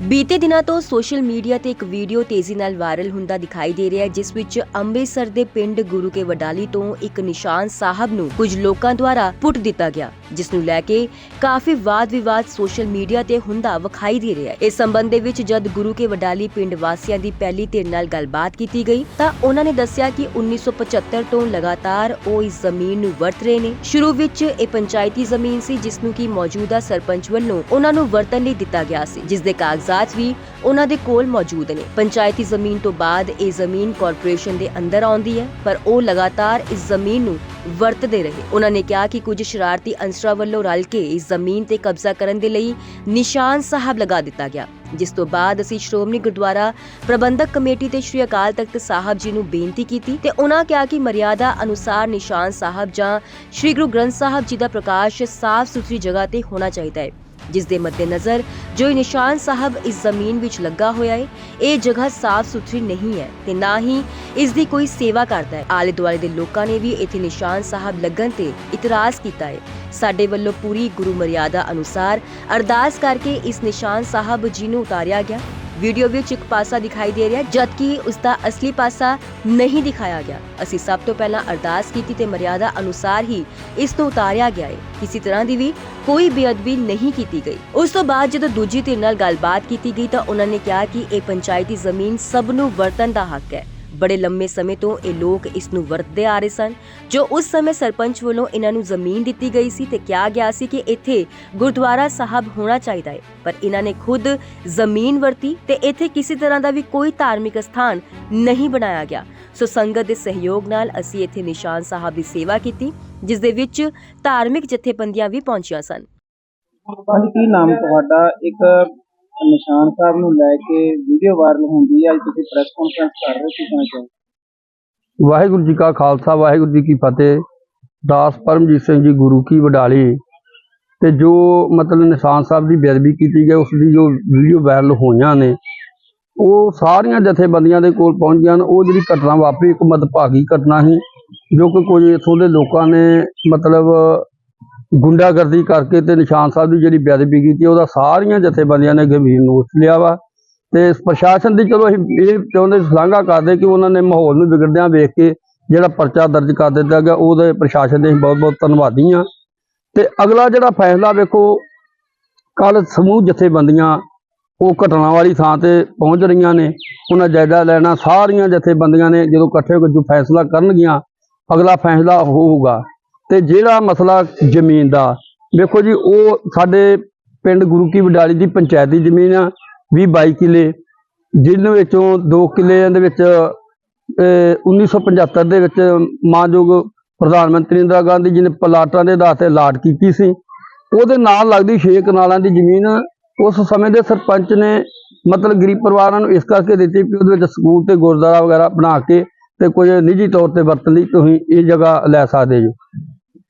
ਬੀਤੇ ਦਿਨਾਂ ਤੋਂ ਸੋਸ਼ਲ ਮੀਡੀਆ ਤੇ ਇੱਕ ਵੀਡੀਓ ਤੇਜ਼ੀ ਨਾਲ ਵਾਇਰਲ ਹੁੰਦਾ ਦਿਖਾਈ ਦੇ ਰਿਹਾ ਹੈ, ਜਿਸ ਵਿੱਚ ਅੰਮ੍ਰਿਤਸਰ ਦੇ ਪਿੰਡ ਗੁਰੂ ਕੇ ਵਡਾਲੀ ਤੋਂ ਇੱਕ ਨਿਸ਼ਾਨ ਸਾਹਿਬ ਨੂੰ ਕੁਝ ਲੋਕਾਂ ਦੁਆਰਾ ਪੁੱਟ ਦਿੱਤਾ ਗਿਆ, ਜਿਸ ਨੂੰ ਲੈ ਕੇ ਕਾਫੀ ਵਾਦ-ਵਿਵਾਦ ਸੋਸ਼ਲ ਮੀਡੀਆ ਤੇ ਹੁੰਦਾ ਵਿਖਾਈ ਦੇ ਰਿਹਾ ਹੈ। ਇਸ ਸੰਬੰਧ ਦੇ ਵਿੱਚ ਜਦ ਗੁਰੂ ਕੇ ਵਡਾਲੀ ਪਿੰਡ ਵਾਸੀਆਂ ਦੀ ਪਹਿਲੀ ਧਿਰ ਨਾਲ ਗੱਲਬਾਤ ਕੀਤੀ ਗਈ, ਤਾਂ ਉਹਨਾਂ ਨੇ ਦੱਸਿਆ ਕਿ 1975 ਤੋਂ ਲਗਾਤਾਰ ਉਹ ਇਸ ਜ਼ਮੀਨ ਨੂੰ ਵਰਤ ਰਹੇ ਨੇ। ਸ਼ੁਰੂ ਵਿੱਚ ਇਹ ਪੰਚਾਇਤੀ ਜ਼ਮੀਨ ਸੀ, ਜਿਸ ਨੂੰ ਕਿ ਮੌਜੂਦਾ ਸਰਪੰਚ ਵੱਲੋਂ ਉਹਨਾਂ ਨੂੰ ਵਰਤਣ ਲਈ ਦਿੱਤਾ ਗਿਆ ਸੀ, ਜਿਸ ਦੇ ਕਾਗਜ਼ਾਤ ਵੀ ਉਹਨਾਂ ਦੇ ਕੋਲ ਮੌਜੂਦ ਨੇ। ਪੰਚਾਇਤੀ ਜ਼ਮੀਨ ਤੋਂ ਬਾਅਦ ਇਹ ਜ਼ਮੀਨ ਕਾਰਪੋਰੇਸ਼ਨ ਦੇ ਅੰਦਰ ਆਉਂਦੀ ਹੈ, ਪਰ ਉਹ ਲਗਾਤਾਰ ਇਸ ਜ਼ਮੀਨ ਨੂੰ ਵਰਤਦੇ ਰਹੇ। ਉਹਨਾਂ ਨੇ ਕਿਹਾ ਕਿ ਕੁਝ ਸ਼ਰਾਰਤੀ ਅੰਸਰਾਂ ਵੱਲੋਂ ਰਲ ਕੇ ਇਸ ਜ਼ਮੀਨ ਤੇ ਕਬਜ਼ਾ ਕਰਨ ਦੇ ਲਈ ਨਿਸ਼ਾਨ ਸਾਹਿਬ ਲਗਾ ਦਿੱਤਾ ਗਿਆ। ਜਿਸ ਤੋਂ ਬਾਅਦ ਅਸੀਂ ਸ਼੍ਰੋਮਣੀ ਗੁਰਦੁਆਰਾ ਪ੍ਰਬੰਧਕ ਕਮੇਟੀ ਤੇ ਸ਼੍ਰੀ ਅਕਾਲ ਤਖਤ ਸਾਹਿਬ ਜੀ ਨੂੰ ਬੇਨਤੀ ਕੀਤੀ ਤੇ ਉਹਨਾਂ ਕਿਹਾ ਕਿ ਮਰਿਆਦਾ ਅਨੁਸਾਰ ਨਿਸ਼ਾਨ ਸਾਹਿਬ ਜਾਂ ਸ਼੍ਰੀ ਗੁਰੂ ਗ੍ਰੰਥ ਸਾਹਿਬ ਜੀ ਦਾ ਪ੍ਰਕਾਸ਼ ਸਾਫ਼ ਸੁਥਰੀ ਜਗ੍ਹਾ ਤੇ ਹੋਣਾ ਚਾਹੀਦਾ ਹੈ। ਜਿਸ ਦੇ ਮੱਦੇਨਜ਼ਰ ਜੋ ਨਿਸ਼ਾਨ ਸਾਹਿਬ ਇਸ ਜ਼ਮੀਨ ਵਿੱਚ ਲੱਗਾ ਹੋਇਆ ਹੈ, ਇਹ ਜਗ੍ਹਾ ਸਾਫ਼ ਸੁਥਰੀ ਨਹੀਂ ਹੈ ਤੇ ਨਾ ਹੀ ਇਸ ਦੀ ਕੋਈ ਸੇਵਾ ਕਰਦਾ ਹੈ। ਆਲੇ ਦੁਆਲੇ ਦੇ ਲੋਕਾਂ ਨੇ ਵੀ ਇੱਥੇ ਨਿਸ਼ਾਨ ਸਾਹਿਬ ਲੱਗਣ ਤੇ ਇਤਰਾਜ਼ ਕੀਤਾ ਹੈ। ਸਾਡੇ ਵੱਲੋਂ ਪੂਰੀ ਗੁਰੂ ਮਰਿਆਦਾ ਅਨੁਸਾਰ ਅਰਦਾਸ ਕਰਕੇ ਇਸ ਨਿਸ਼ਾਨ ਸਾਹਿਬ ਜੀ ਨੂੰ ਉਤਾਰਿਆ ਗਿਆ। ਵੀਡੀਓ ਵਿੱਚ ਇੱਕ ਪਾਸਾ ਦਿਖਾਈ ਦੇ ਰਿਹਾ, ਜਦਕਿ ਉਸ ਦਾ ਅਸਲੀ ਪਾਸਾ ਨਹੀਂ ਦਿਖਾਇਆ ਗਿਆ। ਅਸੀਂ ਸਭ ਤੋਂ ਪਹਿਲਾਂ ਅਰਦਾਸ ਕੀਤੀ ਤੇ ਮਰਿਆਦਾ ਅਨੁਸਾਰ ਹੀ ਇਸ ਨੂੰ ਉਤਾਰਿਆ ਗਿਆ ਹੈ ਕਿਸੇ ਤਰ੍ਹਾਂ ਦੀ ਵੀ ਕੋਈ ਬੇਅਦਬੀ ਨਹੀਂ ਕੀਤੀ ਗਈ। ਉਸ ਤੋਂ ਬਾਅਦ ਜਦੋਂ ਦੂਜੀ ਧਿਰ ਨਾਲ ਗੱਲਬਾਤ ਕੀਤੀ ਗਈ ਤਾਂ ਉਹਨਾਂ ਨੇ ਕਿਹਾ ਕਿ ਇਹ ਪੰਚਾਇਤੀ ਜ਼ਮੀਨ ਸਭ ਨੂੰ ਵਰਤਣ ਦਾ ਹੱਕ ਹੈ। ਬੜੇ ਲੰਮੇ ਸਮੇਂ ਤੋਂ ਇਹ ਲੋਕ ਇਸ ਨੂੰ ਵਰਤਦੇ ਆ ਰਹੇ ਸਨ, ਜੋ ਉਸ ਸਮੇਂ ਸਰਪੰਚ ਵੱਲੋਂ ਇਹਨਾਂ ਨੂੰ ਜ਼ਮੀਨ ਦਿੱਤੀ ਗਈ ਸੀ ਤੇ ਕਿਹਾ ਗਿਆ ਸੀ ਕਿ ਇੱਥੇ ਗੁਰਦੁਆਰਾ ਸਾਹਿਬ ਹੋਣਾ ਚਾਹੀਦਾ ਹੈ। ਪਰ ਇਹਨਾਂ ਨੇ ਖੁਦ ਜ਼ਮੀਨ ਵਰਤੀ ਤੇ ਇੱਥੇ ਕਿਸੇ ਤਰ੍ਹਾਂ ਦਾ ਵੀ ਕੋਈ ਧਾਰਮਿਕ ਸਥਾਨ ਨਹੀਂ ਬਣਾਇਆ ਗਿਆ। ਸੋ ਸੰਗਤ ਦੇ ਸਹਿਯੋਗ ਨਾਲ ਅਸੀਂ ਇੱਥੇ ਨਿਸ਼ਾਨ ਸਾਹਿਬ ਦੀ ਸੇਵਾ ਕੀਤੀ, ਜਿਸ ਦੇ ਵਿੱਚ ਧਾਰਮਿਕ ਜਥੇਬੰਦੀਆਂ ਵੀ ਪਹੁੰਚੀਆਂ ਸਨ। ਕੀ ਨਾਮ ਤੁਹਾਡਾ? ਇੱਕ ਨਿਸ਼ਾਨ ਸਾਹਿਬ ਨੂੰ ਲੈ ਕੇ ਵੀਡੀਓ ਵਾਇਰਲ ਹੁੰਦੀ ਹੈ ਅੱਜ ਤੁਸੀਂ ਪ੍ਰੈਸ ਕਾਨਫਰੰਸ ਕਰ ਰਹੇ ਹੋ, ਕੀ ਕਹਿਣਾ ਵਾਹਿਗੁਰੂ ਜੀ ਕਾ ਖਾਲਸਾ, ਵਾਹਿਗੁਰੂ ਜੀ ਕੀ ਫਤਿਹ। ਦਾਸ ਪਰਮਜੀਤ ਸਿੰਘ ਜੀ ਗੁਰੂ ਕੀ ਵਡਾਲੀ। ਤੇ ਜੋ ਮਤਲਬ ਨਿਸ਼ਾਨ ਸਾਹਿਬ ਦੀ ਬੇਅਦਬੀ ਕੀਤੀ ਗਈ, ਉਸ ਦੀ ਜੋ ਵੀਡੀਓ ਵਾਇਰਲ ਹੋਈਆਂ ਨੇ, ਉਹ ਸਾਰੀਆਂ ਜਥੇਬੰਦੀਆਂ ਦੇ ਕੋਲ ਪਹੁੰਚੀਆਂ ਉਹ ਜਿਹੜੀ ਘਟਨਾ ਵਾਪਰੀ, ਇੱਕ ਮਦਭਾਗੀ ਘਟਨਾ ਸੀ, ਜੋ ਕਿ ਕੁਝ ਇਥੋਂ ਦੇ ਲੋਕਾਂ ਨੇ ਮਤਲਬ ਗੁੰਡਾਗਰਦੀ ਕਰਕੇ ਤੇ ਨਿਸ਼ਾਨ ਸਾਹਿਬ ਦੀ ਜਿਹੜੀ ਬੇਅਦਬੀ ਕੀਤੀ, ਉਹਦਾ ਸਾਰੀਆਂ ਜਥੇਬੰਦੀਆਂ ਨੇ ਗੰਭੀਰ ਨੋਟ ਲਿਆ ਵਾ। ਤੇ ਪ੍ਰਸ਼ਾਸਨ ਦੀ ਚਲੋ ਅਸੀਂ ਇਹ ਚਾਹੁੰਦੇ ਸ਼ਲਾਘਾ ਕਰਦੇ ਕਿ ਉਹਨਾਂ ਨੇ ਮਾਹੌਲ ਨੂੰ ਵਿਗੜਦਿਆਂ ਵੇਖ ਕੇ ਜਿਹੜਾ ਪਰਚਾ ਦਰਜ ਕਰ ਦਿੱਤਾ ਗਿਆ, ਉਹਦੇ ਪ੍ਰਸ਼ਾਸਨ ਦੇ ਅਸੀਂ ਬਹੁਤ ਬਹੁਤ ਧੰਨਵਾਦੀ ਹਾਂ। ਤੇ ਅਗਲਾ ਜਿਹੜਾ ਫੈਸਲਾ ਵੇਖੋ ਕੱਲ ਸਮੂਹ ਜਥੇਬੰਦੀਆਂ ਉਹ ਘਟਨਾ ਵਾਲੀ ਥਾਂ ਤੇ ਪਹੁੰਚ ਰਹੀਆਂ ਨੇ। ਉਹਨਾਂ ਜਾਇਜ਼ਾ ਲੈਣਾ ਸਾਰੀਆਂ ਜਥੇਬੰਦੀਆਂ ਨੇ, ਜਦੋਂ ਇਕੱਠੇ ਹੋ ਕੇ ਜੋ ਫੈਸਲਾ ਕਰਨਗੀਆਂ, ਅਗਲਾ ਫੈਸਲਾ ਹੋਊਗਾ। ਤੇ ਜਿਹੜਾ ਮਸਲਾ ਜ਼ਮੀਨ ਦਾ, ਵੇਖੋ ਜੀ, ਉਹ ਸਾਡੇ ਪਿੰਡ ਗੁਰੂ ਕੀ ਵਡਾਲੀ ਦੀ ਪੰਚਾਇਤੀ ਜ਼ਮੀਨ ਆ 20 22 ਕਿੱਲੇ ਜਿਨ੍ਹਾਂ ਵਿੱਚੋਂ 2 ਕਿੱਲਿਆਂ ਦੇ ਵਿੱਚ, ਅਹ 1975 ਦੇ ਵਿੱਚ ਮਾਨਯੋਗ ਪ੍ਰਧਾਨ ਮੰਤਰੀ ਇੰਦਰਾ ਗਾਂਧੀ ਜੀ ਨੇ ਪਲਾਟਾਂ ਦੇ ਆਧਾਰ ਤੇ ਲਾਟ ਕੀਤੀ ਸੀ। ਉਹਦੇ ਨਾਲ ਲੱਗਦੀ 6 ਕਨਾਲਾਂ ਦੀ ਜ਼ਮੀਨ ਉਸ ਸਮੇਂ ਦੇ ਸਰਪੰਚ ਨੇ ਮਤਲਬ ਗਰੀਬ ਪਰਿਵਾਰਾਂ ਨੂੰ ਇਸ ਕਰਕੇ ਦਿੱਤੀ ਕਿ ਉਹਦੇ ਵਿੱਚ ਸਕੂਲ ਤੇ ਗੁਰਦੁਆਰਾ ਵਗੈਰਾ ਬਣਾ ਕੇ ਤੇ ਕੁਝ ਨਿੱਜੀ ਤੌਰ ਤੇ ਵਰਤਣ ਲਈ ਤੁਸੀਂ ਇਹ ਜਗ੍ਹਾ ਲੈ ਸਕਦੇ ਜੋ।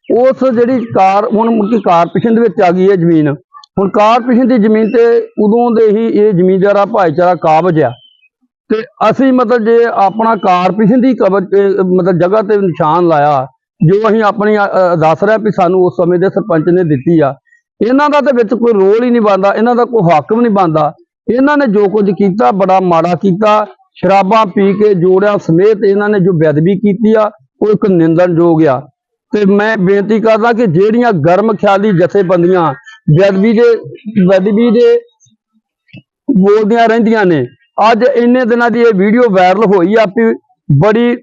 ਉਸ ਜਿਹੜੀ ਕਾਰ, ਹੁਣ ਮੁੱਕੀ ਕਾਰਪੋਰੇਸ਼ਨ ਦੇ ਵਿੱਚ ਆ ਗਈ ਹੈ ਜ਼ਮੀਨ। ਹੁਣ ਕਾਰਪੋਰੇਸ਼ਨ ਦੀ ਜ਼ਮੀਨ ਤੇ ਉਦੋਂ ਦੇ ਹੀ ਇਹ ਜ਼ਮੀਨਦਾਰਾ ਭਾਈਚਾਰਾ ਕਾਬਜ ਆ। ਤੇ ਅਸੀਂ ਮਤਲਬ ਜੇ ਆਪਣਾ ਕਾਰਪੋਰੇਸ਼ਨ ਦੀ ਕਬਜ਼ ਮਤਲਬ ਜਗ੍ਹਾ ਤੇ ਨਿਸ਼ਾਨ ਲਾਇਆ, ਜੋ ਅਸੀਂ ਆਪਣੀ ਦੱਸ ਰਿਹਾ ਵੀ ਸਾਨੂੰ ਉਸ ਸਮੇਂ ਦੇ ਸਰਪੰਚ ਨੇ ਦਿੱਤੀ ਆ, ਇਹਨਾਂ ਦਾ ਤੇ ਵਿੱਚ ਕੋਈ ਰੋਲ ਹੀ ਨਹੀਂ ਬਣਦਾ, ਇਹਨਾਂ ਦਾ ਕੋਈ ਹੱਕ ਵੀ ਨਹੀਂ ਬਣਦਾ। ਇਹਨਾਂ ਨੇ ਜੋ ਕੁਝ ਕੀਤਾ, ਬੜਾ ਮਾੜਾ ਕੀਤਾ, ਸ਼ਰਾਬਾਂ ਪੀ ਕੇ ਜੋੜਿਆਂ ਸਮੇਤ ਇਹਨਾਂ ਨੇ ਜੋ ਬੇਅਦਬੀ ਕੀਤੀ ਆ, ਉਹ ਇੱਕ ਨਿੰਦਣਯੋਗ ਆ। ਤੇ ਮੈਂ ਬੇਨਤੀ ਕਰਦਾ ਕਿ ਜਿਹੜੀਆਂ ਗਰਮ ਖਿਆਲੀ ਜਥੇਬੰਦੀਆਂ, ਬੇਅਦਬੀ ਦੇ ਬੇਅਦਬੀ ਦੇ ਬੋਲਦੀਆਂ ਰਹਿੰਦੀਆਂ ਨੇ, ਅੱਜ ਇੰਨੇ ਦਿਨਾਂ ਦੀ ਇਹ ਵੀਡੀਓ ਵਾਇਰਲ ਹੋਈ ਆ ਵੀ ਬੜੀ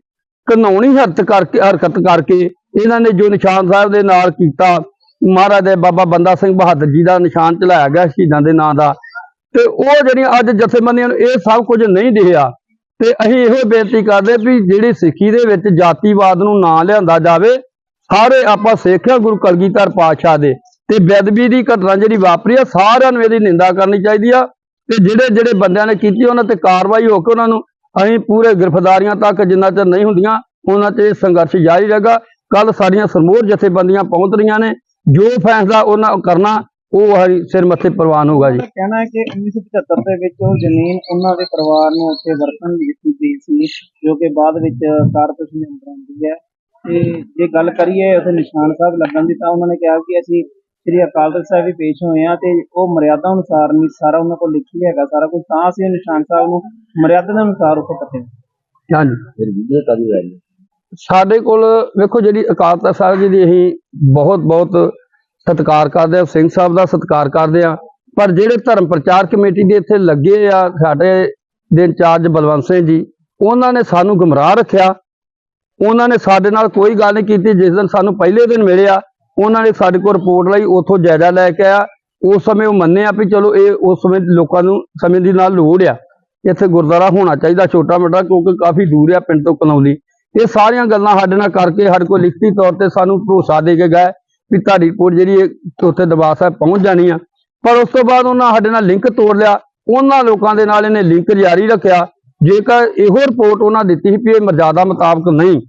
ਘਨੌਣੀ ਹਰਕਤ ਕਰਕੇ ਹਰਕਤ ਕਰਕੇ ਇਹਨਾਂ ਨੇ ਜੋ ਨਿਸ਼ਾਨ ਸਾਹਿਬ ਦੇ ਨਾਲ ਕੀਤਾ, ਮਹਾਰਾਜ ਦੇ ਬਾਬਾ ਬੰਦਾ ਸਿੰਘ ਬਹਾਦਰ ਜੀ ਦਾ ਨਿਸ਼ਾਨ ਚਲਾਇਆ ਗਿਆ ਸ਼ਹੀਦਾਂ ਦੇ ਨਾਂ ਦਾ, ਤੇ ਉਹ ਜਿਹੜੀਆਂ ਅੱਜ ਜਥੇਬੰਦੀਆਂ ਨੂੰ ਇਹ ਸਭ ਕੁਝ ਨਹੀਂ ਦਿਖਿਆ, ਤੇ ਅਸੀਂ ਇਹੋ ਬੇਨਤੀ ਕਰਦੇ ਵੀ ਜਿਹੜੀ ਸਿੱਖੀ ਦੇ ਵਿੱਚ ਜਾਤੀਵਾਦ ਨੂੰ ਨਾ ਲਿਆਂਦਾ ਜਾਵੇ ਸਾਰੇ ਆਪਾਂ ਸਿੱਖਿਆ ਗੁਰੂ ਕਲਗੀਧਰ ਪਾਤਸ਼ਾਹ ਦੇ, ਤੇ ਬੇਅਦਬੀ ਦੀ ਘਟਨਾ ਜਿਹੜੀ ਵਾਪਰੀ ਆ, ਸਾਰਿਆਂ ਨੂੰ ਇਹਦੀ ਨਿੰਦਾ ਕਰਨੀ ਚਾਹੀਦੀ ਆ, ਤੇ ਜਿਹੜੇ ਜਿਹੜੇ ਬੰਦਿਆਂ ਨੇ ਕੀਤੀ ਉਹਨਾਂ ਤੇ ਕਾਰਵਾਈ ਹੋ ਕੇ ਉਹਨਾਂ ਨੂੰ ਅਸੀਂ ਪੂਰੇ ਗ੍ਰਿਫਤਾਰੀਆਂ ਤੱਕ ਜਿੰਨਾ ਚਿਰ ਨਹੀਂ ਹੁੰਦੀਆਂ, ਉਹਨਾਂ ਤੇ ਸੰਘਰਸ਼ ਜਾਰੀ ਰਹੇਗਾ। ਕੱਲ ਸਾਡੀਆਂ ਸਰਮੋਰ ਜਥੇਬੰਦੀਆਂ ਪਹੁੰਚ ਰਹੀਆਂ ਨੇ, ਜੋ ਫੈਸਲਾ ਉਹਨਾਂ ਕਰਨਾ, ਉਹ ਹਰੀ ਸਿਰ ਮੱਥੇ ਪ੍ਰਵਾਨ ਹੋਊਗਾ ਜੀ। ਉਹਦਾ ਕਹਿਣਾ ਹੈ ਕਿ 1975 ਦੇ ਵਿੱਚ ਉਹ ਜ਼ਮੀਨ ਉਹਨਾਂ ਦੇ ਪਰਿਵਾਰ ਨੂੰ ਉੱਥੇ ਵਰਤਣ ਦੀ ਦਿੱਤੀ ਗਈ ਸੀ, ਜੋ ਕਿ ਬਾਅਦ ਵਿੱਚ ਕਾਰਪੋਰੇਸ਼ਨ ਦੇ ਅੰਦਰ ਹੈ। ਤੇ ਜੇ ਗੱਲ ਕਰੀਏ ਉੱਥੇ ਨਿਸ਼ਾਨ ਸਾਹਿਬ ਲੱਗਣ ਦੀ ਤਾਂ ਉਹਨਾਂ ਨੇ ਕਿਹਾ ਕਿ ਅਸੀਂ ਸ੍ਰੀ ਅਕਾਲ ਤਖਤ ਸਾਹਿਬ ਵੀ ਪੇਸ਼ ਹੋਏ ਆ ਤੇ ਉਹ ਮਰਿਆਦਾ ਅਨੁਸਾਰ ਨਹੀਂ ਸਾਰਾ ਉਹਨਾਂ ਕੋਲ ਲਿਖੀ ਹੈਗਾ ਸਾਰਾ ਕੁਝ ਤਾਂ ਅਸੀਂ ਨਿਸ਼ਾਨ ਸਾਹਿਬ ਨੂੰ ਮਰਿਆਦਾ ਦੇ ਅਨੁਸਾਰ ਉੱਥੇ ਕੱਟੇ ਹਾਂਜੀ। ਫਿਰ ਵੀਡੀਓ ਕਦੀ ਆਈ ਸਾਡੇ ਕੋਲ ਵੇਖੋ ਜਿਹੜੀ ਅਕਾਲ ਤਖਤ ਸਾਹਿਬ ਜੀ ਦੀ ਅਸੀਂ ਬਹੁਤ ਬਹੁਤ ਸਤਿਕਾਰ ਕਰਦੇ ਆ ਸਿੰਘ ਸਾਹਿਬ ਦਾ ਸਤਿਕਾਰ ਕਰਦੇ ਆ ਪਰ ਜਿਹੜੇ ਧਰਮ ਪ੍ਰਚਾਰ ਕਮੇਟੀ ਦੇ ਇੱਥੇ ਲੱਗੇ ਆ ਸਾਡੇ ਦੇ ਇੰਚਾਰਜ ਬਲਵੰਤ ਸਿੰਘ ਜੀ ਉਹਨਾਂ ਨੇ ਸਾਨੂੰ ਗੁੰਮਰਾਹ ਰੱਖਿਆ ਉਹਨਾਂ ਨੇ ਸਾਡੇ ਨਾਲ ਕੋਈ ਗੱਲ ਨਹੀਂ ਕੀਤੀ। ਜਿਸ ਦਿਨ ਸਾਨੂੰ ਪਹਿਲੇ ਦਿਨ ਮਿਲਿਆ, ਉਹਨਾਂ ਨੇ ਸਾਡੇ ਕੋਲ ਰਿਪੋਰਟ ਲਈ, ਉੱਥੋਂ ਜਾਇਜ਼ਾ ਲੈ ਕੇ ਆਇਆ। ਉਸ ਸਮੇਂ ਉਹ ਮੰਨੇ ਆ ਵੀ ਚਲੋ ਇਹ ਉਸ ਸਮੇਂ ਲੋਕਾਂ ਨੂੰ ਸਮੇਂ ਦੀ ਨਾਲ ਲੋੜ ਆ। ਇੱਥੇ ਗੁਰਦੁਆਰਾ ਹੋਣਾ ਚਾਹੀਦਾ ਛੋਟਾ ਮੋਟਾ, ਕਿਉਂਕਿ ਕਾਫੀ ਦੂਰ ਆ ਪਿੰਡ ਤੋਂ ਕਨੌਲੀ ਇਹ ਸਾਰੀਆਂ ਗੱਲਾਂ ਸਾਡੇ ਨਾਲ ਕਰਕੇ ਸਾਡੇ ਕੋਲ ਲਿਖਤੀ ਤੌਰ ਤੇ ਸਾਨੂੰ ਭਰੋਸਾ ਦੇ ਕੇ ਗਏ ਵੀ ਤੁਹਾਡੀ ਰਿਪੋਰਟ ਜਿਹੜੀ ਹੈ ਉੱਥੇ ਦਰਬਾਰ ਸਾਹਿਬ ਪਹੁੰਚ ਜਾਣੀ ਆ। ਪਰ ਉਸ ਤੋਂ ਬਾਅਦ ਉਹਨਾਂ ਸਾਡੇ ਨਾਲ ਲਿੰਕ ਤੋੜ ਲਿਆ। ਉਹਨਾਂ ਲੋਕਾਂ ਦੇ ਨਾਲ ਇਹਨੇ ਲਿੰਕ ਜਾਰੀ ਰੱਖਿਆ। ਜੇਕਰ ਇਹੋ ਰਿਪੋਰਟ ਉਹਨਾਂ ਦਿੱਤੀ ਸੀ ਵੀ ਇਹ ਮਰਜ਼ਾਦਾ ਮੁਤਾਬਕ ਨਹੀਂ,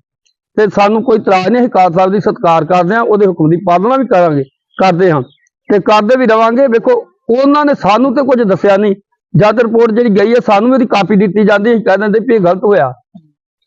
ਤੇ ਸਾਨੂੰ ਕੋਈ ਇਤਰਾਜ਼ ਨਹੀਂ ਅਕਾਲ ਸਾਹਿਬ ਦੀ ਸਤਿਕਾਰ ਕਰਦੇ ਆ ਉਹਦੇ ਹੁਕਮ ਦੀ ਪਾਲਣਾ ਵੀ ਕਰਾਂਗੇ, ਕਰਦੇ ਹਾਂ, ਤੇ ਕਰਦੇ ਵੀ ਰਵਾਂਗੇ। ਵੇਖੋ, ਉਹਨਾਂ ਨੇ ਸਾਨੂੰ ਤੇ ਕੁਝ ਦੱਸਿਆ ਨਹੀਂ। ਜਦ ਰਿਪੋਰਟ ਜਿਹੜੀ ਗਈ ਹੈ, ਸਾਨੂੰ ਵੀ ਉਹਦੀ ਕਾਪੀ ਦਿੱਤੀ ਜਾਂਦੀ ਹੈ ਕਹਿ ਦਿੰਦੇ ਵੀ ਇਹ ਗਲਤ ਹੋਇਆ।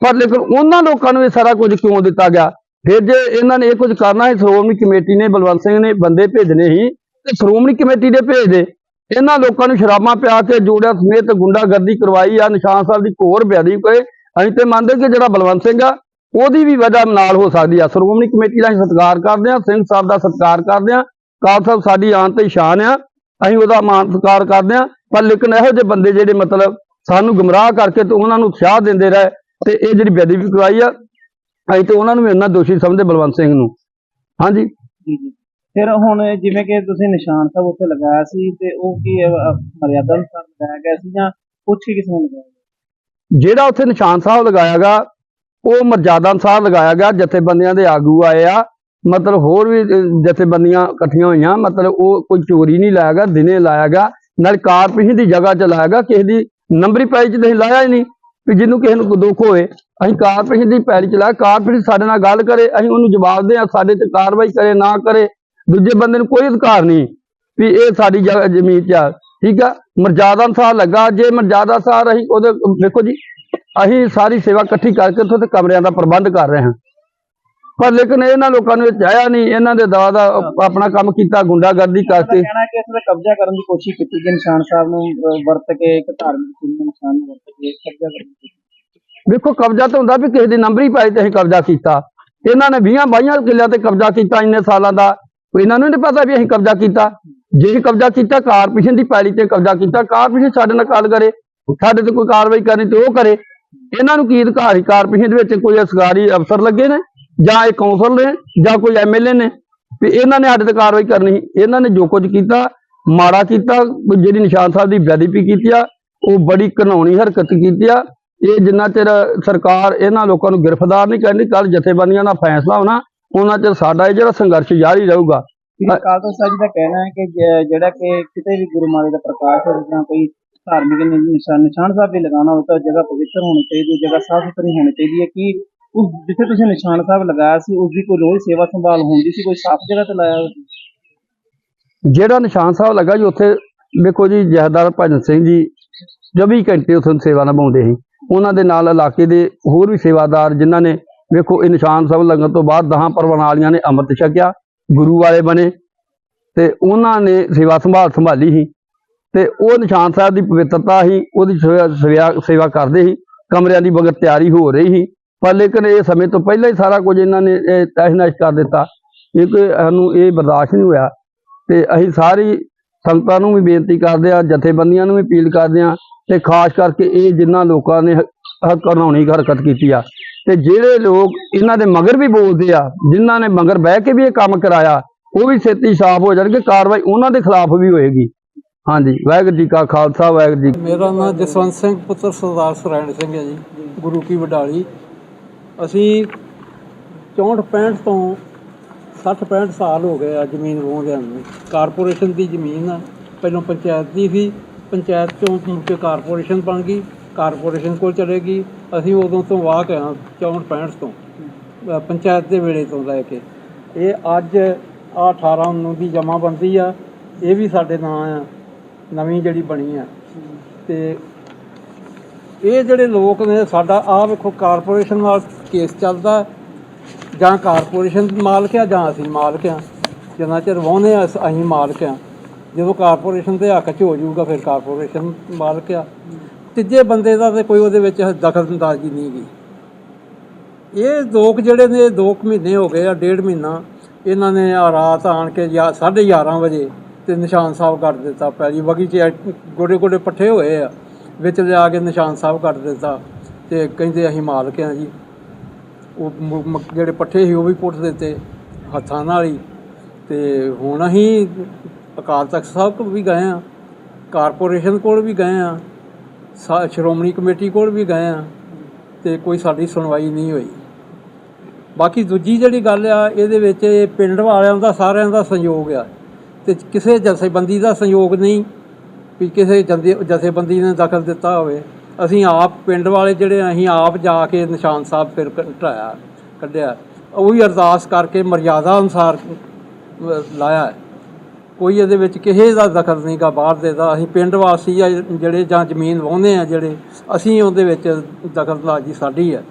ਪਰ ਲੇਕਿਨ ਉਹਨਾਂ ਲੋਕਾਂ ਨੂੰ ਇਹ ਸਾਰਾ ਕੁਝ ਕਿਉਂ ਦਿੱਤਾ ਗਿਆ? ਫਿਰ ਜੇ ਇਹਨਾਂ ਨੇ ਇਹ ਕੁਝ ਕਰਨਾ ਹੈ, ਸ਼੍ਰੋਮਣੀ ਕਮੇਟੀ ਨੇ, ਬਲਵੰਤ ਸਿੰਘ ਨੇ ਬੰਦੇ ਭੇਜਣੇ ਸੀ, ਤੇ ਸ਼੍ਰੋਮਣੀ ਕਮੇਟੀ ਦੇ ਭੇਜਦੇ। ਇਹਨਾਂ ਲੋਕਾਂ ਨੂੰ ਸ਼ਰਾਬਾਂ ਪਿਆ ਕੇ ਜੋੜਿਆ ਸਮੇਤ ਗੁੰਡਾਗਰਦੀ ਕਰਵਾਈ ਆ, ਨਿਸ਼ਾਨ ਸਾਹਿਬ ਦੀ ਘੋਰ ਬੇਅਦਬੀ ਕੋਈ ਅਸੀਂ ਤੇ ਮੰਨਦੇ ਕਿ ਜਿਹੜਾ ਬਲਵੰਤ ਸਿੰਘ ਆ, ਉਹਦੀ ਵੀ ਵਜ੍ਹਾ ਨਾਲ ਹੋ ਸਕਦੀ ਆ। ਸ਼੍ਰੋਮਣੀ ਕਮੇਟੀ ਦਾ ਅਸੀਂ ਸਤਿਕਾਰ ਕਰਦੇ ਆ ਸਿੰਘ ਸਾਹਿਬ ਦਾ ਸਤਿਕਾਰ ਕਰਦੇ ਆ ਕਾਲ ਸਾਹਿਬ ਸਾਡੀ ਆਨ ਤੇ ਸ਼ਾਨ ਆ, ਅਸੀਂ ਉਹਦਾ ਮਾਨ ਸਤਿਕਾਰ ਕਰਦੇ ਆ ਪਰ ਲੇਕਿਨ ਇਹੋ ਜਿਹੇ ਬੰਦੇ ਜਿਹੜੇ ਮਤਲਬ ਸਾਨੂੰ ਗੁੰਮਰਾਹ ਕਰਕੇ ਤੇ ਉਹਨਾਂ ਨੂੰ ਉਤਸ਼ਾਹ ਦਿੰਦੇ ਰਹੇ ਤੇ ਇਹ ਜਿਹੜੀ ਬੇਅਦਬੀ ਕਰਵਾਈ ਆ, ਅਸੀਂ ਤੇ ਉਹਨਾਂ ਨੂੰ ਵੀ ਇੰਨਾ ਦੋਸ਼ੀ ਸਮਝਦੇ ਬਲਵੰਤ ਸਿੰਘ ਨੂੰ। ਹਾਂਜੀ? ਜੀ ਜੀ। ਫਿਰ ਹੁਣ ਜਿਵੇਂ ਕਿ ਤੁਸੀਂ ਨਿਸ਼ਾਨ ਸਾਹਿਬ ਉੱਥੇ ਲਗਾਇਆ ਸੀ ਤੇ ਉਹ ਕੀ ਅਹ, ਅਹ, ਮਰਿਆਦਾ ਅਨੁਸਾਰ ਲਗਾਇਆ ਗਿਆ ਸੀ ਜਾਂ ਪੁੱਛ ਕੇ ਨੂੰ ਲਗਾਇਆ ਗਿਆ? ਜਿਹੜਾ ਉੱਥੇ ਨਿਸ਼ਾਨ ਸਾਹਿਬ ਲਗਾਇਆਗਾ ਉਹ ਮਰਜ਼ਾਦਾ ਅਨੁਸਾਰ ਲਗਾਇਆ ਗਿਆ ਜਥੇਬੰਦੀਆਂ ਦੇ ਆਗੂ ਆਏ ਆ। ਮਤਲਬ ਹੋਰ ਵੀ ਅਹ, ਜਥੇਬੰਦੀਆਂ ਇਕੱਠੀਆਂ ਹੋਈਆਂ ਮਤਲਬ ਉਹ ਕੋਈ ਚੋਰੀ ਨਹੀਂ ਲਾਇਆਗਾ ਦਿਨੇ ਲਾਇਆਗਾ ਨਾਲ ਕਾਰਪੋਰੇਸ਼ਨ ਦੀ ਜਗ੍ਹਾ 'ਚ ਲਾਇਆਗਾ ਕਿਸੇ ਦੀ ਨੰਬਰੀ ਪੈਲੀ 'ਚ ਨਹੀਂ ਲਾਇਆ ਹੀ ਨਹੀਂ ਵੀ ਜਿਹਨੂੰ ਕਿਸੇ ਨੂੰ ਕੋਈ ਦੁੱਖ ਹੋਵੇ। ਅਸੀਂ ਕਾਰਪੋਰੇਸ਼ਨ ਦੀ ਪੈਲੀ 'ਚ ਲਾਇਆ ਕਾਰਪੋਰੇਸ਼ਨ ਸਾਡੇ ਨਾਲ ਗੱਲ ਕਰੇ ਅਸੀਂ ਉਹਨੂੰ ਜਵਾਬ ਦੇ ਸਾਡੇ ਤੇ ਕਾਰਵਾਈ ਕਰੇ ਨਾ ਕਰੇ। ਦੂਜੇ ਬੰਦੇ ਨੂੰ ਕੋਈ ਅਧਿਕਾਰ ਨਹੀਂ ਵੀ ਇਹ ਸਾਡੀ ਜਗ੍ਹਾ ਜ਼ਮੀਨ 'ਚ ਆ। ਠੀਕ ਆ? ਮਰਜ਼ਾਦਾ ਅਨੁਸਾਰ ਲੱਗਾ। ਜੇ ਮਰਜ਼ਾਦਾ ਅਨੁਸਾਰ ਅਸੀਂ ਉਹਦੇ ਵੇਖੋ ਜੀ ਅਸੀਂ ਸਾਰੀ ਸੇਵਾ ਇਕੱਠੀ ਕਰਕੇ ਉੱਥੇ ਤੇ ਕਮਰਿਆਂ ਦਾ ਪ੍ਰਬੰਧ ਕਰ ਰਹੇ ਹਾਂ। ਪਰ ਲੇਕਿਨ ਇਹਨਾਂ ਲੋਕਾਂ ਨੂੰ ਇਹ ਚਾਹਿਆ ਨਹੀਂ ਇਹਨਾਂ ਦੇ ਦਵਾ ਦਾ ਆਪਣਾ ਕੰਮ ਕੀਤਾ ਗੁੰਡਾਗਰਦੀ ਕਰਕੇ। ਕਹਿਣਾ ਕਿ ਇਸ ਕਬਜ਼ਾ ਕਰਨ ਦੀ ਕੋਸ਼ਿਸ਼ ਕੀਤੀ ਸਾਹਿਬ ਨੂੰ ਵਰਤ ਕੇ ਇੱਕ ਧਾਰਮਿਕ ਨੂੰ ਵਰਤ ਕੇ ਕਬਜ਼ਾ ਕਰਨ ਵੇਖੋ ਕਬਜ਼ਾ ਤਾਂ ਹੁੰਦਾ ਵੀ ਕਿਸੇ ਦੀ ਨੰਬਰੀ ਪਾਈ ਤੇ ਅਸੀਂ ਕਬਜ਼ਾ ਕੀਤਾ। ਇਹਨਾਂ ਨੇ 20 22 ਕਿੱਲਿਆਂ ਤੇ ਕਬਜ਼ਾ ਕੀਤਾ ਇੰਨੇ ਸਾਲਾਂ ਦਾ। ਇਹਨਾਂ ਨੂੰ ਨਹੀਂ ਪਤਾ ਵੀ ਅਸੀਂ ਕਬਜ਼ਾ ਕੀਤਾ। ਜੇ ਅਸੀਂ ਕਬਜ਼ਾ ਕੀਤਾ, ਕਾਰਪੋਰੇਸ਼ਨ ਦੀ ਪੈਲੀ ਤੇ ਕਬਜ਼ਾ ਕੀਤਾ, ਕਾਰਪੋਰੇਸ਼ਨ ਸਾਡੇ ਨਾਲ ਕਾਲ ਕਰੇ, ਸਾਡੇ ਤੇ ਕੋਈ ਕਾਰਵਾਈ ਕਰਨੀ ਤੇ ਉਹ ਕਰੇ। ਇਹਨਾਂ ਨੂੰ ਕੀ ਅਧਿਕਾਰੀ ਕਾਰਪੋਰੇਸ਼ਨ ਦੇ ਵਿੱਚ ਕੋਈ ਸਰਕਾਰੀ ਅਫਸਰ ਲੱਗੇ ਨੇ, ਜਾਂ ਇਹ ਕੌਂਸਲ ਨੇ, ਜਾਂ ਕੋਈ ਐਮਐਲਏ ਨੇ? ਵੀ ਇਹਨਾਂ ਨੇ ਸਾਡੇ ਤੇ ਕਾਰਵਾਈ ਕਰਨੀ ਇਹਨਾਂ ਨੇ ਜੋ ਕੁਝ ਕੀਤਾ, ਮਾੜਾ ਕੀਤਾ ਜਿਹੜੀ ਨਿਸ਼ਾਨ ਸਾਹਿਬ ਦੀ ਬੇਅਦਬੀ ਕੀਤੀ ਆ, ਉਹ ਬੜੀ ਘਿਨਾਉਣੀ ਹਰਕਤ ਕੀਤੀ ਆ। ਇਹ ਜਿੰਨਾ ਚਿਰ ਸਰਕਾਰ ਇਹਨਾਂ ਲੋਕਾਂ ਨੂੰ ਗ੍ਰਿਫਤਾਰ ਨਹੀਂ ਕਰਨੀ ਕੱਲ ਜਥੇਬੰਦੀਆਂ ਦਾ ਫੈਸਲਾ ਹੋਣਾ ਉਹਨਾਂ ਚਿਰ ਸਾਡਾ ਇਹ ਜਿਹੜਾ ਸੰਘਰਸ਼ ਜਾਰੀ ਰਹੂਗਾ ਤਖਤ ਸਾਹਿਬ ਜੀ ਦਾ ਕਹਿਣਾ ਹੈ ਕਿ ਜਿਹੜਾ ਕਿ ਕਿਤੇ ਵੀ ਗੁਰੂ ਮਹਾਰਾਜ ਦਾ ਪ੍ਰਕਾਸ਼ ਹੋਵੇ ਜਾਂ ਕੋਈ ਧਾਰਮਿਕ ਨਿਸ਼ਾਨ ਨਿਸ਼ਾਨ ਸਾਹਿਬ ਵੀ ਲਗਾਉਣਾ ਹੋਵੇ ਤਾਂ ਜਗ੍ਹਾ ਪਵਿੱਤਰ ਹੋਣੀ ਚਾਹੀਦੀ ਹੈ ਜਗ੍ਹਾ ਸਾਫ਼ ਸੁਥਰੀ ਹੋਣੀ ਚਾਹੀਦੀ ਹੈ ਕਿ ਉਸ ਜਿੱਥੇ ਤੁਸੀਂ ਨਿਸ਼ਾਨ ਸਾਹਿਬ ਲਗਾਇਆ ਸੀ ਉਸ ਦੀ ਕੋਈ ਰੋਜ਼ ਸੇਵਾ ਸੰਭਾਲ ਹੁੰਦੀ ਸੀ ਕੋਈ ਸਾਫ਼ ਜਗ੍ਹਾ ਤੇ ਲਾਇਆ? ਜਿਹੜਾ ਨਿਸ਼ਾਨ ਸਾਹਿਬ ਲੱਗਾ ਜੀ ਉੱਥੇ ਵੇਖੋ ਜੀ ਜਹਦਾਰ ਭਜਨ ਸਿੰਘ ਜੀ 24 ਘੰਟੇ ਉੱਥੇ ਸੇਵਾ ਨਿਭਾਉਂਦੇ ਸੀ ਉਹਨਾਂ ਦੇ ਨਾਲ ਇਲਾਕੇ ਦੇ ਹੋਰ ਵੀ ਸੇਵਾਦਾਰ ਜਿਨ੍ਹਾਂ ਨੇ ਵੇਖੋ, ਇਹ ਨਿਸ਼ਾਨ ਸਾਹਿਬ ਲੱਗਣ ਤੋਂ ਬਾਅਦ ਦਹਾਂ ਪਰਵਾਨਾਲੀਆਂ ਨੇ ਅੰਮ੍ਰਿਤ ਛਕਿਆ, ਗੁਰੂ ਵਾਲੇ ਬਣੇ ਤੇ ਉਹਨਾਂ ਨੇ ਸੇਵਾ ਸੰਭਾਲ ਸੰਭਾਲੀ ਸੀ ਤੇ ਉਹ ਨਿਸ਼ਾਨ ਸਾਹਿਬ ਦੀ ਪਵਿੱਤਰਤਾ ਹੀ ਉਹਦੀ ਸੇਵਾ- ਕਰਦੇ ਸੀ, ਕਮਰਿਆਂ ਦੀ ਬਗਰ ਤਿਆਰੀ ਹੋ ਰਹੀ ਸੀ। ਪਰ ਲੇਕਿਨ ਇਹ ਸਮੇਂ ਤੋਂ ਪਹਿਲਾਂ ਹੀ ਸਾਰਾ ਕੁਝ ਇਹਨਾਂ ਨੇ ਇਹ ਤਹਿਸ-ਨਹਿਸ ਕਰ ਦਿੱਤਾ ਕਿਉਂਕਿ ਸਾਨੂੰ ਇਹ ਬਰਦਾਸ਼ਤ ਨਹੀਂ ਹੋਇਆ ਤੇ ਅਸੀਂ ਸਾਰੀ ਸੰਗਤਾਂ ਨੂੰ ਵੀ ਬੇਨਤੀ ਕਰਦੇ ਆ ਜਥੇਬੰਦੀਆਂ ਨੂੰ ਵੀ ਅਪੀਲ ਕਰਦੇ ਆ ਤੇ ਖਾਸ ਕਰਕੇ ਇਹ ਜਿਨ੍ਹਾਂ ਲੋਕਾਂ ਨੇ ਘਰਨਾਉਣੀ ਹਰਕਤ ਕੀਤੀ ਆ ਤੇ ਜਿਹੜੇ ਲੋਕ ਇਹਨਾਂ ਦੇ ਮਗਰ ਵੀ ਬੋਲਦੇ ਆ, ਜਿਨ੍ਹਾਂ ਨੇ ਮਗਰ ਬਹਿ ਕੇ ਵੀ ਇਹ ਕੰਮ ਕਰਾਇਆ, ਉਹ ਵੀ ਛੇਤੀ ਸਾਫ਼ ਹੋ ਜਾਣਗੇ, ਕਾਰਵਾਈ ਉਹਨਾਂ ਦੇ ਖਿਲਾਫ ਵੀ ਹੋਏਗੀ। ਹਾਂਜੀ, ਵਾਹਿਗੁਰੂ ਜੀ ਕਾ ਖਾਲਸਾ, ਵਾਹਿਗੁਰੂ ਜੀ ਮੇਰਾ ਨਾਮ ਜਸਵੰਤ ਸਿੰਘ, ਪੁੱਤਰ ਸਰਦਾਰ ਸੁਰੈਣ ਸਿੰਘ ਹੈ ਜੀ, ਗੁਰੂ ਕੀ ਵਡਾਲੀ। ਅਸੀਂ 64 65 ਤੋਂ 60 65 ਸਾਲ ਹੋ ਗਏ ਆ ਜ਼ਮੀਨ ਰੋਂਦਿਆਂ ਨੂੰ। ਕਾਰਪੋਰੇਸ਼ਨ ਦੀ ਜ਼ਮੀਨ ਆ, ਪਹਿਲਾਂ ਪੰਚਾਇਤ ਦੀ ਸੀ, ਪੰਚਾਇਤ ਚੋਂ ਮੁੜ ਕੇ ਕਾਰਪੋਰੇਸ਼ਨ ਬਣ ਗਈ। ਕਾਰਪੋਰੇਸ਼ਨ ਕੋਲ ਚਲੇਗੀ। ਅਸੀਂ ਉਦੋਂ ਤੋਂ ਵਾਹ ਕੇ ਆ 64 65 ਤੋਂ ਅ, ਪੰਚਾਇਤ ਦੇ ਵੇਲੇ ਤੋਂ ਲੈ ਕੇ। ਇਹ ਅੱਜ ਆ 18 19 ਦੀ ਜਮਾਬੰਦੀ ਆ। ਇਹ ਵੀ ਸਾਡੇ ਨਾਂ ਆ ਨਵੀਂ ਜਿਹੜੀ ਬਣੀ ਆ। ਤੇ ਇਹ ਜਿਹੜੇ ਲੋਕ ਨੇ ਸਾਡਾ ਆ ਵੇਖੋ ਕਾਰਪੋਰੇਸ਼ਨ ਨਾਲ ਕੇਸ ਚੱਲਦਾ। ਜਾਂ ਕਾਰਪੋਰੇਸ਼ਨ ਮਾਲਕ ਆ ਜਾਂ ਅਸੀਂ ਮਾਲਕ ਆ। ਜਿੰਨਾ ਚਿਰ ਵਾਹੁੰਦੇ ਆ ਅਸ- ਅਸੀਂ ਮਾਲਕ ਆ। ਜਦੋਂ ਕਾਰਪੋਰੇਸ਼ਨ ਦੇ ਹੱਕ 'ਚ ਹੋ ਜਾਊਗਾ ਫਿਰ ਕਾਰਪੋਰੇਸ਼ਨ ਮਾਲਕ ਆ। ਤੀਜੇ ਬੰਦੇ ਦਾ ਤੇ ਕੋਈ ਉਹਦੇ ਵਿੱਚ ਦਖਲਅੰਦਾਜ਼ੀ ਨਹੀਂ ਗਈ ਇਹ ਦੋ ਜਿਹੜੇ ਨੇ ਦੋ ਕੁ ਮਹੀਨੇ ਹੋ ਗਏ ਆ, ਡੇਢ ਮਹੀਨਾ, ਇਹਨਾਂ ਨੇ ਆ ਰਾਤ ਆਣ ਕੇ ਜਾਂ 11:30 ਵਜੇ ਤੇ ਨਿਸ਼ਾਨ ਸਾਹਿਬ ਕੱਟ ਦਿੱਤਾ। ਪਹਿਲੀ ਵਗੀ 'ਚ ਗੋਡੇ ਗੋਡੇ ਪੱਠੇ ਹੋਏ ਆ, ਵਿੱਚ ਲਿਆ ਕੇ ਨਿਸ਼ਾਨ ਸਾਹਿਬ ਕੱਟ ਦਿੱਤਾ ਤੇ ਕਹਿੰਦੇ ਅਸੀਂ ਮਾਲਕ ਆ ਜੀ। ਉਹ ਜਿਹੜੇ ਪੱਠੇ ਸੀ ਉਹ ਵੀ ਪੁੱਟ ਦਿੱਤੇ ਹੱਥਾਂ ਨਾਲ ਹੀ ਤੇ ਹੁਣ ਅਸੀਂ ਅਕਾਲ ਤਖਤ ਸਾਹਿਬ ਕੋਲ ਵੀ ਗਏ ਆ ਕਾਰਪੋਰੇਸ਼ਨ ਕੋਲ ਵੀ ਗਏ ਆ ਸਾ- ਸ਼੍ਰੋਮਣੀ ਕਮੇਟੀ ਕੋਲ ਵੀ ਗਏ ਆ ਤੇ ਕੋਈ ਸਾਡੀ ਸੁਣਵਾਈ ਨਹੀਂ ਹੋਈ। ਬਾਕੀ ਦੂਜੀ ਜਿਹੜੀ ਗੱਲ ਆ, ਇਹਦੇ ਵਿੱਚ ਪਿੰਡ ਵਾਲਿਆਂ ਦਾ, ਸਾਰਿਆਂ ਦਾ ਸੰਯੋਗ ਆ ਤੇ ਕਿਸੇ ਜਥੇਬੰਦੀ ਦਾ ਸੰਯੋਗ ਨਹੀਂ ਵੀ ਕਿਸੇ ਜੰਦੇ ਜਥੇਬੰਦੀ ਨੇ ਦਖਲ ਦਿੱਤਾ ਹੋਵੇ। ਅਸੀਂ ਆਪ ਪਿੰਡ ਵਾਲੇ ਜਿਹੜੇ ਅਸੀਂ ਆਪ ਜਾ ਕੇ ਨਿਸ਼ਾਨ ਸਾਹਿਬ ਫਿਰ ਢਾਇਆ ਕੱਢਿਆ। ਉਹ ਵੀ ਅਰਦਾਸ ਕਰਕੇ ਮਰਿਆਦਾ ਅਨੁਸਾਰ ਲਾਇਆ। ਕੋਈ ਇਹਦੇ ਵਿੱਚ ਕਿਸੇ ਦਾ ਦਖਲ ਨਹੀਂ ਗਾ ਬਾਹਰ ਦੇ ਦਾ। ਅਸੀਂ ਪਿੰਡ ਵਾਸੀ ਆ ਜਿਹੜੇ ਜਾਂ ਜ਼ਮੀਨ ਵਾਹੁੰਦੇ ਆ ਜਿਹੜੇ ਅਸੀਂ ਉਹਦੇ ਵਿੱਚ ਦਖਲਅੰਦਾਜ਼ੀ ਸਾਡੀ ਹੈ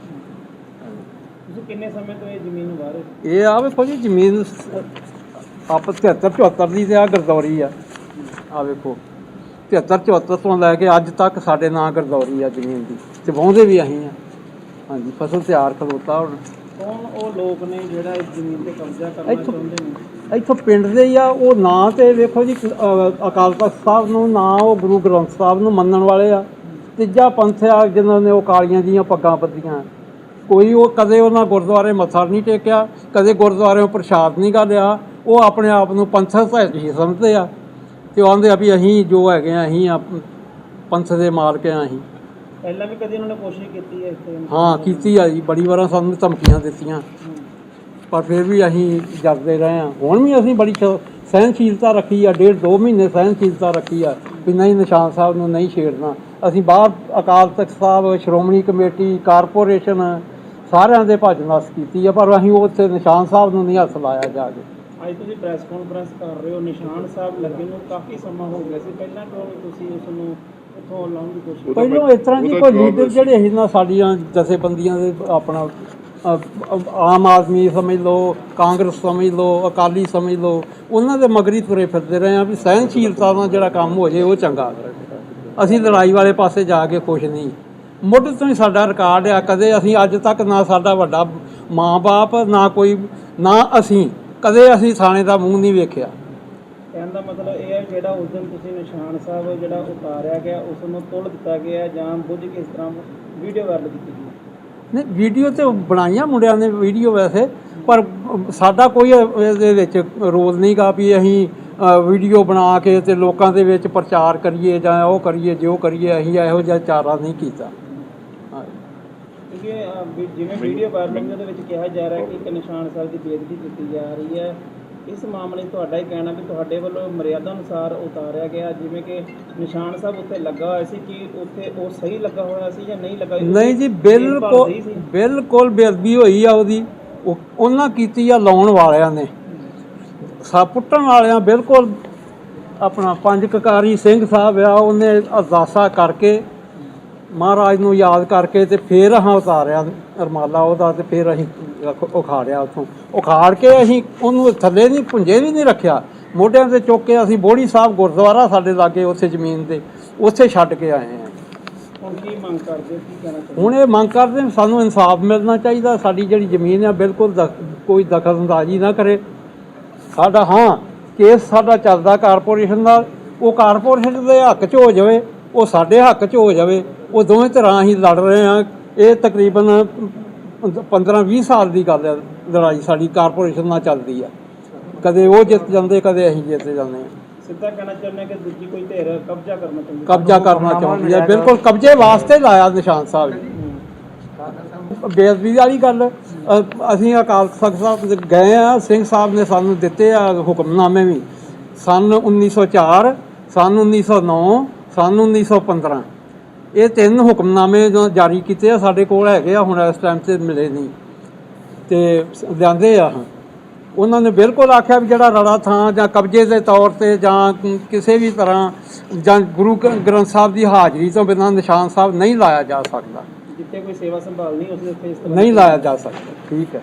ਤੁਸੀਂ ਕਿੰਨੇ ਸਮੇਂ ਤੋਂ ਇਹ ਜ਼ਮੀਨ ਨੂੰ ਵਾਰੇ ਇਹ ਆ ਵੇਖੋ ਜੀ ਜ਼ਮੀਨ ਆਪ 73 74 ਦੀ ਤੇ ਆ ਗਰਦੌਰੀ ਆ। ਆ ਵੇਖੋ 73 74 ਤੋਂ ਲੈ ਕੇ ਅੱਜ ਤੱਕ ਸਾਡੇ ਨਾਂ ਗਰਦੌਰੀ ਆ ਜ਼ਮੀਨ ਦੀ ਤੇ ਵਾਹੁੰਦੇ ਵੀ ਅਸੀਂ ਆ। ਹਾਂਜੀ ਫਸਲ ਤਿਆਰ ਖਲੋਤਾ ਹੁਣ। ਕੌਣ ਉਹ ਲੋਕ ਨੇ ਜਿਹੜਾ ਇਸ ਜ਼ਮੀਨ ਤੇ ਕਬਜ਼ਾ ਕਰਨਾ ਚਾਹੁੰਦੇ ਨੇ? ਇੱਥੋਂ ਪਿੰਡ ਦੇ ਹੀ ਆ ਉਹ ਨਾਂ ਤੇ ਵੇਖੋ ਜੀ ਅ, ਅਕਾਲ ਤਖਤ ਸਾਹਿਬ ਨੂੰ ਨਾਂ ਉਹ ਗੁਰੂ ਗ੍ਰੰਥ ਸਾਹਿਬ ਨੂੰ ਮੰਨਣ ਵਾਲੇ ਆ। ਤੀਜਾ ਪੰਥ ਆ ਜਿਨ੍ਹਾਂ ਨੇ ਉਹ ਕਾਲੀਆਂ ਦੀਆਂ ਪੱਗਾਂ ਬੱਧੀਆਂ। ਕੋਈ ਉਹ ਕਦੇ ਉਹਨਾਂ ਗੁਰਦੁਆਰੇ ਮੱਥਾ ਨਹੀਂ ਟੇਕਿਆ ਕਦੇ ਗੁਰਦੁਆਰਿਓਂ ਪ੍ਰਸ਼ਾਦ ਨਹੀਂ ਗਾ ਲਿਆ ਉਹ ਆਪਣੇ ਆਪ ਨੂੰ ਪੰਥਕ ਹੀ ਸਮਝਦੇ ਆ ਤੇ ਉਹ ਆਂਦੇ ਆ ਵੀ ਅਸੀਂ ਜੋ ਹੈਗੇ ਆ ਅਸੀਂ ਆ ਪੰਥ ਦੇ ਮਾਲਕ ਆ ਅਸੀਂ। ਪਹਿਲਾਂ ਵੀ ਕਦੀ ਉਹਨਾਂ ਨੇ ਕੋਸ਼ਿਸ਼ ਕੀਤੀ ਹੈ ਇੱਥੇ? ਹਾਂ ਕੀਤੀ ਆ ਜੀ ਬੜੀ ਵਾਰਾਂ ਸਾਨੂੰ ਧਮਕੀਆਂ ਦਿੱਤੀਆਂ। ਪਰ ਫਿਰ ਵੀ ਅਸੀਂ ਜਰਦੇ ਰਹੇ ਹਾਂ। ਹੁਣ ਵੀ ਅਸੀਂ ਬੜੀ ਸਹਿਨਸ਼ੀਲਤਾ ਰੱਖੀ ਆ ਡੇਢ ਦੋ ਮਹੀਨੇ ਸਹਿਨਸ਼ੀਲਤਾ ਰੱਖੀ ਆ ਵੀ ਨਹੀਂ ਨਿਸ਼ਾਨ ਸਾਹਿਬ ਨੂੰ ਨਹੀਂ ਛੇੜਨਾ। ਅਸੀਂ ਬਾਹਰ ਅਕਾਲ ਤਖਤ ਸਾਹਿਬ ਸ਼੍ਰੋਮਣੀ ਕਮੇਟੀ ਕਾਰਪੋਰੇਸ਼ਨ ਸਾਰਿਆਂ ਦੇ ਭੱਜ ਨਸ ਕੀਤੀ ਆ ਪਰ ਅਸੀਂ ਉੱਥੇ ਨਿਸ਼ਾਨ ਸਾਹਿਬ ਨੂੰ ਨਹੀਂ ਹੱਥ ਲਾਇਆ ਜਾ ਕੇ। ਅੱਜ ਤੁਸੀਂ ਪ੍ਰੈਸ ਕਾਨਫਰੰਸ ਕਰ ਰਹੇ ਹੋ ਨਿਸ਼ਾਨ ਸਾਹਿਬ ਲੱਗੇ ਨੂੰ ਕਾਫੀ ਸਮਾਂ ਹੋ ਗਿਆ ਸੀ। ਪਹਿਲਾਂ ਕਿਉਂ ਤੁਸੀਂ ਉਸ ਨੂੰ ਉੱਥੋਂ ਲਾਉਣ ਦੀ ਕੋਸ਼ਿਸ਼ ਪਹਿਲਾਂ ਇਸ ਤਰ੍ਹਾਂ ਦੀ ਕੋਈ ਲੀਡਰ ਜਿਹੜੇ ਸੀ ਨਾ ਸਾਡੀਆਂ ਜਥੇਬੰਦੀਆਂ ਦੇ ਆਪਣਾ ਆਮ ਆਦਮੀ ਸਮਝ ਲਓ, ਕਾਂਗਰਸ ਸਮਝ ਲਓ, ਅਕਾਲੀ ਸਮਝ ਲਓ, ਉਹਨਾਂ ਦੇ ਮਗਰੀ ਤੁਰੇ ਫਿਰਦੇ ਰਹੇ ਆ ਵੀ ਸਹਿਨਸ਼ੀਲਤਾ ਨਾਲ ਜਿਹੜਾ ਕੰਮ ਹੋ ਜੇ ਉਹ ਚੰਗਾ ਅਸੀਂ ਲੜਾਈ ਵਾਲੇ ਪਾਸੇ ਜਾ ਕੇ ਖੁਸ਼ ਨਹੀਂ। ਮੁੱਢ ਤੋਂ ਹੀ ਸਾਡਾ ਰਿਕਾਰਡ ਆ, ਕਦੇ ਅਸੀਂ ਅੱਜ ਤੱਕ ਨਾ ਸਾਡਾ ਵੱਡਾ ਮਾਂ-ਬਾਪ, ਨਾ ਕੋਈ, ਨਾ ਅਸੀਂ, ਕਦੇ ਅਸੀਂ ਥਾਣੇ ਦਾ ਮੂੰਹ ਨਹੀਂ ਵੇਖਿਆ। ਕਹਿਣ ਦਾ ਮਤਲਬ ਇਹ ਹੈ ਜਿਹੜਾ ਉਸ ਦਿਨ ਤੁਸੀਂ ਨਿਸ਼ਾਨ ਸਾਹਿਬ ਜਿਹੜਾ ਉਤਾਰਿਆ ਗਿਆ, ਉਸ ਨੂੰ ਤੋੜ ਦਿੱਤਾ ਗਿਆ ਜਾਂ ਬੁੱਝ ਕੇ ਇਸ ਤਰ੍ਹਾਂ ਵੀਡੀਓ ਵਾਇਰਲ ਕੀਤੀ ਗਈ। ਨਹੀਂ ਵੀਡੀਓ ਤੇ ਬਣਾਈਆਂ ਮੁੰਡਿਆਂ ਨੇ ਵੀਡੀਓ ਵੈਸੇ, ਪਰ ਸਾਡਾ ਕੋਈ ਇਹਦੇ ਵਿੱਚ ਰੋਲ ਨਹੀਂਗਾ ਵੀ ਅਸੀਂ ਵੀਡੀਓ ਬਣਾ ਕੇ ਤੇ ਲੋਕਾਂ ਦੇ ਵਿੱਚ ਪ੍ਰਚਾਰ ਕਰੀਏ ਜਾਂ ਉਹ ਕਰੀਏ, ਜੋ ਕਰੀਏ, ਅਸੀਂ ਇਹੋ ਜਿਹਾ ਚਾਰਾ ਨਹੀਂ ਕੀਤਾ। ਜਿਵੇਂ ਵੀਡੀਓ ਵਾਇਰਲ ਦੇ ਵਿੱਚ ਕਿਹਾ ਜਾ ਰਿਹਾ ਕਿ ਇੱਕ ਨਿਸ਼ਾਨ ਸਾਹਿਬ ਦੀ ਬੇਇੱਜ਼ਤੀ ਕੀਤੀ ਜਾ ਰਹੀ ਹੈ ਇਸ ਮਾਮਲੇ ਤੁਹਾਡਾ ਹੀ ਕਹਿਣਾ ਵੀ ਤੁਹਾਡੇ ਵੱਲੋਂ ਮਰਿਆਦਾ ਅਨੁਸਾਰ ਉਤਾਰਿਆ ਗਿਆ ਜਿਵੇਂ ਕਿ ਨਿਸ਼ਾਨ ਸਾਹਿਬ ਉੱਤੇ ਲੱਗਾ ਹੋਇਆ ਸੀ ਕਿ ਉੱਥੇ ਉਹ ਸਹੀ ਲੱਗਾ ਹੋਇਆ ਸੀ ਜਾਂ ਨਹੀਂ ਲੱਗਾ ਨਹੀਂ ਜੀ ਬਿਲਕੁਲ? ਬਿਲਕੁਲ ਬੇਅਦਬੀ ਹੋਈ ਆ ਉਹਦੀ। ਉਹ- ਉਹਨਾਂ ਕੀਤੀ ਆ ਲਾਉਣ ਵਾਲਿਆਂ ਨੇ। ਸਾ ਪੁੱਟਣ ਵਾਲਿਆਂ ਬਿਲਕੁਲ ਆਪਣਾ ਪੰਜ ਕਕਾਰੀ ਸਿੰਘ ਸਾਹਿਬ ਆ ਉਹਨੇ ਅਰਦਾਸਾ ਕਰਕੇ ਮਹਾਰਾਜ ਨੂੰ ਯਾਦ ਕਰਕੇ ਤੇ ਫੇਰ ਹਾਂ ਉਤਾਰਿਆ ਰਮਾਲਾ ਉਹਦਾ ਤੇ ਫੇਰ ਅਸੀਂ ਉਖਾੜਿਆ ਉਥੋਂ। ਉਖਾੜ ਕੇ ਅਸੀਂ ਉਹਨੂੰ ਥੱਲੇ ਨਹੀਂ ਪੁੰਜੇ ਵੀ ਨਹੀਂ ਰੱਖਿਆ। ਮੋਢਿਆਂ ਤੇ ਚੁੱਕ ਕੇ ਅਸੀਂ ਬੋੜੀ ਸਾਹਿਬ ਗੁਰਦੁਆਰਾ ਸਾਡੇ ਲਾਗੇ ਉੱਥੇ ਜ਼ਮੀਨ ਤੇ ਉੱਥੇ ਛੱਡ ਕੇ ਆਏ ਹਾਂ। ਹੁਣ ਇਹ ਮੰਗ ਕਰਦੇ ਸਾਨੂੰ ਇਨਸਾਫ ਮਿਲਣਾ ਚਾਹੀਦਾ ਸਾਡੀ ਜਿਹੜੀ ਜ਼ਮੀਨ ਆ ਬਿਲਕੁਲ ਕੋਈ ਦਖਲਅੰਦਾਜ਼ੀ ਨਾ ਕਰੇ। ਸਾਡਾ ਹਾਂ ਕੇਸ ਸਾਡਾ ਚੱਲਦਾ ਕਾਰਪੋਰੇਸ਼ਨ ਦਾ ਉਹ ਕਾਰਪੋਰੇਸ਼ਨ ਦੇ ਹੱਕ 'ਚ ਹੋ ਜਾਵੇ। ਉਹ ਸਾਡੇ ਹੱਕ 'ਚ ਹੋ ਜਾਵੇ ਉਹ ਦੋਵੇਂ ਤਰ੍ਹਾਂ ਹੀ ਲੜ ਰਹੇ ਆ। ਇਹ ਤਕਰੀਬਨ 15-20 ਸਾਲ ਦੀ ਗੱਲ ਹੈ ਲੜਾਈ ਸਾਡੀ ਕਾਰਪੋਰੇਸ਼ਨ ਨਾਲ ਚੱਲਦੀ ਆ। ਕਦੇ ਉਹ ਜਿੱਤ ਜਾਂਦੇ ਕਦੇ ਅਸੀਂ ਜਿੱਤ ਜਾਂਦੇ ਆ। ਸਿੱਧਾ ਕਹਿਣਾ ਚਾਹੁੰਦੇ ਕਿ ਦੂਜੀ ਕੋਈ ਧਿਰ ਕਬਜ਼ਾ ਕਰਨਾ ਚਾਹੁੰਦੀ ਹੈ। ਕਬਜ਼ਾ ਕਰਨਾ ਚਾਹੁੰਦੀ ਹੈ ਬਿਲਕੁਲ ਕਬਜ਼ੇ ਵਾਸਤੇ ਲਾਇਆ ਨਿਸ਼ਾਨ ਸਾਹਿਬ ਜੀ। ਬੇਅਦਬੀ ਵਾਲੀ ਗੱਲ ਅਸੀਂ ਅਕਾਲ ਤਖਤ ਸਾਹਿਬ ਦੇ ਗਏ ਆ ਸਿੰਘ ਸਾਹਿਬ ਨੇ ਸਾਨੂੰ ਦਿੱਤੇ ਆ ਹੁਕਮਨਾਮੇ ਵੀ। ਸਨ 1904 ਸਨ 1909 ਸਨ 1915 ਇਹ ਤਿੰਨ ਹੁਕਮਨਾਮੇ ਜੋ ਜਾਰੀ ਕੀਤੇ ਆ ਸਾਡੇ ਕੋਲ ਹੈਗੇ ਆ ਹੁਣ ਇਸ ਟਾਈਮ ਤੇ ਮਿਲੇ ਨਹੀਂ। ਤੇ ਲਿਆਂਦੇ ਆ ਉਹਨਾਂ ਨੇ ਬਿਲਕੁਲ ਆਖਿਆ ਵੀ ਜਿਹੜਾ ਰੜਾ ਥਾਂ ਜਾਂ ਕਬਜ਼ੇ ਦੇ ਤੌਰ ਤੇ ਜਾਂ ਕਿਸੇ ਵੀ ਤਰ੍ਹਾਂ ਜਾਂ ਗੁਰੂ ਗ੍ਰੰਥ ਸਾਹਿਬ ਦੀ ਹਾਜ਼ਰੀ ਤੋਂ ਬਿਨਾਂ ਨਿਸ਼ਾਨ ਸਾਹਿਬ ਨਹੀਂ ਲਾਇਆ ਜਾ ਸਕਦਾ। ਜਿੱਥੇ ਕੋਈ ਸੇਵਾ ਸੰਭਾਲ ਨਹੀਂ ਉਸ ਦੇ ਉੱਤੇ ਇਸ ਤਰ੍ਹਾਂ ਨਹੀਂ ਲਾਇਆ ਜਾ ਸਕਦਾ। ਠੀਕ ਹੈ।